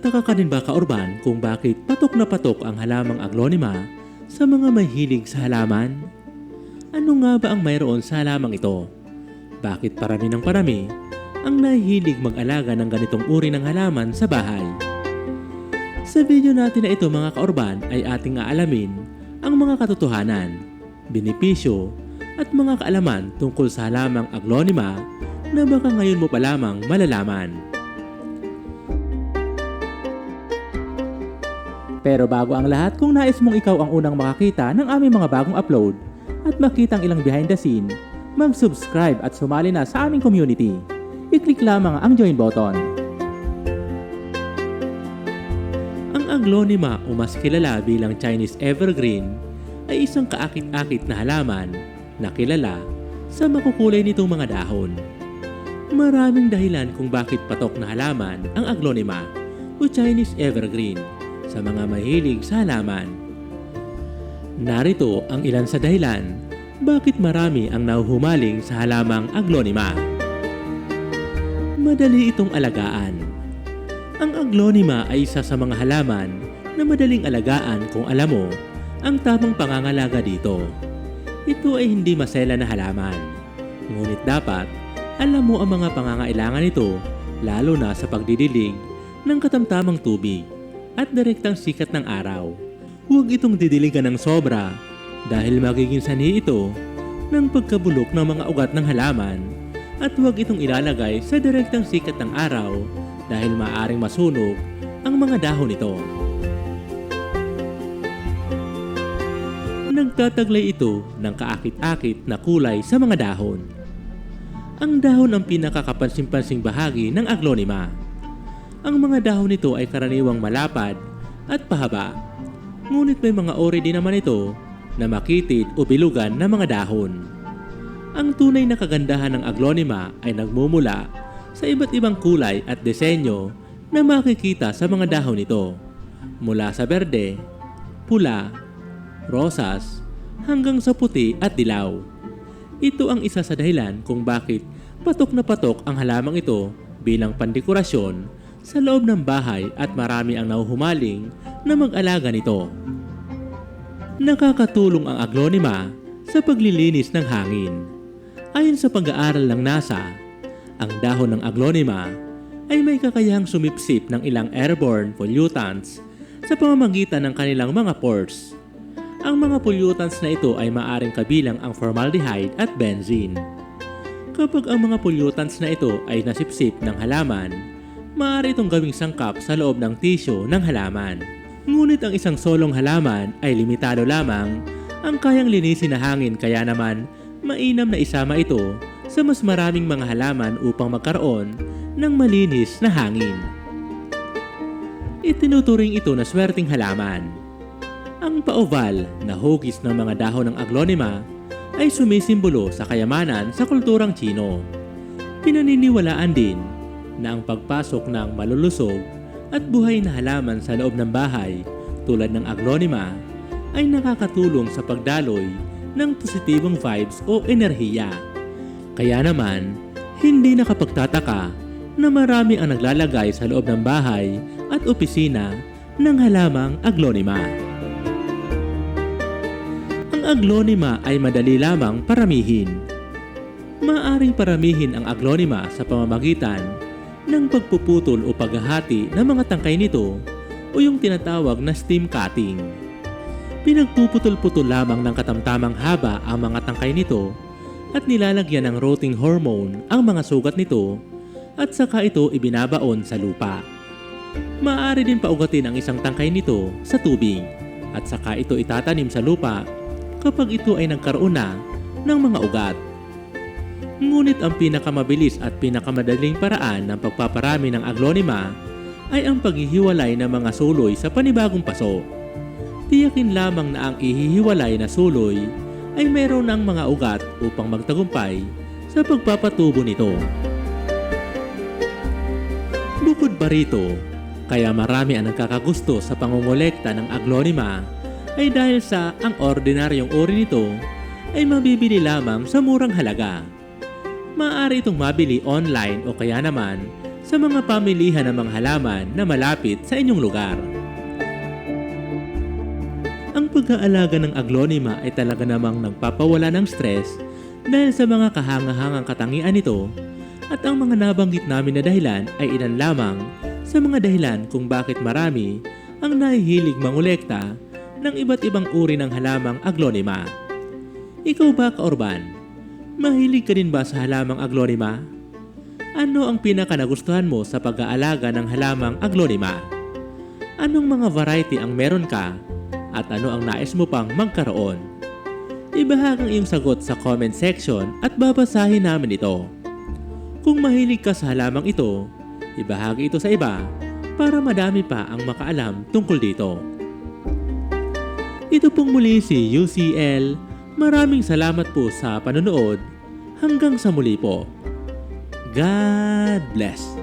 Nagtataka ka din ba kaurban kung bakit patok na patok ang halamang aglonema sa mga mahilig sa halaman? Ano nga ba ang mayroon sa halamang ito? Bakit parami ng parami ang nahihilig mag-alaga ng ganitong uri ng halaman sa bahay? Sa video natin na ito mga kaurban ay ating aalamin ang mga katotohanan, benepisyo at mga kaalaman tungkol sa halamang aglonema na baka ngayon mo pa lamang malalaman. Pero bago ang lahat, kung nais mong ikaw ang unang makakita ng aming mga bagong upload at makita ang ilang behind the scene, mag-subscribe at sumali na sa aming community. I-click lamang ang join button. Ang aglonema o mas kilala bilang Chinese evergreen ay isang kaakit-akit na halaman na kilala sa makukulay nitong mga dahon. Maraming dahilan kung bakit patok na halaman ang aglonema o Chinese evergreen sa mga mahilig sa halaman. Narito ang ilan sa dahilan bakit marami ang nahuhumaling sa halamang aglonema. Madali itong alagaan. Ang aglonema ay isa sa mga halaman na madaling alagaan kung alam mo ang tamang pangangalaga dito. Ito ay hindi masela na halaman. Ngunit dapat alam mo ang mga pangangailangan nito lalo na sa pagdidilig ng katamtamang tubig at direktang sikat ng araw. Huwag itong didiligan ng sobra dahil magiging sanhi ito ng pagkabulok ng mga ugat ng halaman at huwag itong ilalagay sa direktang sikat ng araw dahil maaring masunog ang mga dahon nito. Nagtataglay ito ng kaakit-akit na kulay sa mga dahon. Ang dahon ang pinakakapansin-pansing bahagi ng aglonema. Ang mga dahon nito ay karaniwang malapad at pahaba. Ngunit may mga ori din naman ito na makitid o bilugan na mga dahon. Ang tunay na kagandahan ng aglonema ay nagmumula sa iba't ibang kulay at disenyo na makikita sa mga dahon nito. Mula sa berde, pula, rosas, hanggang sa puti at dilaw. Ito ang isa sa dahilan kung bakit patok na patok ang halamang ito bilang pandekorasyon sa loob ng bahay at marami ang nahuhumaling na mag-alaga nito. Nakakatulong ang aglonema sa paglilinis ng hangin. Ayon sa pag-aaral ng NASA, ang dahon ng aglonema ay may kakayahang sumipsip ng ilang airborne pollutants sa pamamagitan ng kanilang mga pores. Ang mga pollutants na ito ay maaring kabilang ang formaldehyde at benzene. Kapag ang mga pollutants na ito ay nasipsip ng halaman, maaari itong gawing sangkap sa loob ng tisyo ng halaman. Ngunit ang isang solong halaman ay limitado lamang ang kayang linisin na hangin kaya naman mainam na isama ito sa mas maraming mga halaman upang magkaroon ng malinis na hangin. Itinuturing ito na swerting halaman. Ang paoval na hugis ng mga dahon ng aglonema ay sumisimbolo sa kayamanan sa kulturang Chino. Pinaniniwalaan din na ang pagpasok ng malulusog at buhay na halaman sa loob ng bahay tulad ng aglonema ay nakakatulong sa pagdaloy ng positibong vibes o enerhiya. Kaya naman, hindi nakapagtataka na marami ang naglalagay sa loob ng bahay at opisina ng halamang aglonema. Ang aglonema ay madali lamang paramihin. Maaring paramihin ang aglonema sa pamamagitan ng pagpuputol o paghahati ng mga tangkay nito o yung tinatawag na stem cutting. Pinagpuputol-putol lamang ng katamtamang haba ang mga tangkay nito at nilalagyan ng rotting hormone ang mga sugat nito at saka ito ibinabaon sa lupa. Maaari din paugatin ang isang tangkay nito sa tubig at saka ito itatanim sa lupa kapag ito ay nagkaroon na ng mga ugat. Ngunit ang pinakamabilis at pinakamadaling paraan ng pagpaparami ng aglonema ay ang paghihiwalay ng mga suloy sa panibagong paso. Tiyakin lamang na ang ihihiwalay na suloy ay mayroon ng mga ugat upang magtagumpay sa pagpapatubo nito. Bukod pa rito, kaya marami ang nagkakagusto sa pangongolekta ng aglonema ay dahil sa ang ordinaryong uri nito ay mabibili lamang sa murang halaga. Maaari itong mabili online o kaya naman sa mga pamilihan ng mga halaman na malapit sa inyong lugar. Ang pag-aalaga ng aglonema ay talaga namang nagpapawala ng stress dahil sa mga kahangahangang katangian nito at ang mga nabanggit namin na dahilan ay ilan lamang sa mga dahilan kung bakit marami ang nahihilig mangolekta ng iba't ibang uri ng halamang aglonema. Ikaw ba, Kaorban? Mahilig ka din ba sa halamang aglonema? Ano ang pinaka nagustuhan mo sa pag-aalaga ng halamang aglonema? Anong mga variety ang meron ka? At ano ang nais mo pang magkaroon? Ibahag ang iyong sagot sa comment section at babasahin namin ito. Kung mahilig ka sa halamang ito, ibahagi ito sa iba para madami pa ang makaalam tungkol dito. Ito pong muli si UCL. Maraming salamat po sa panonood. Hanggang sa muli po. God bless.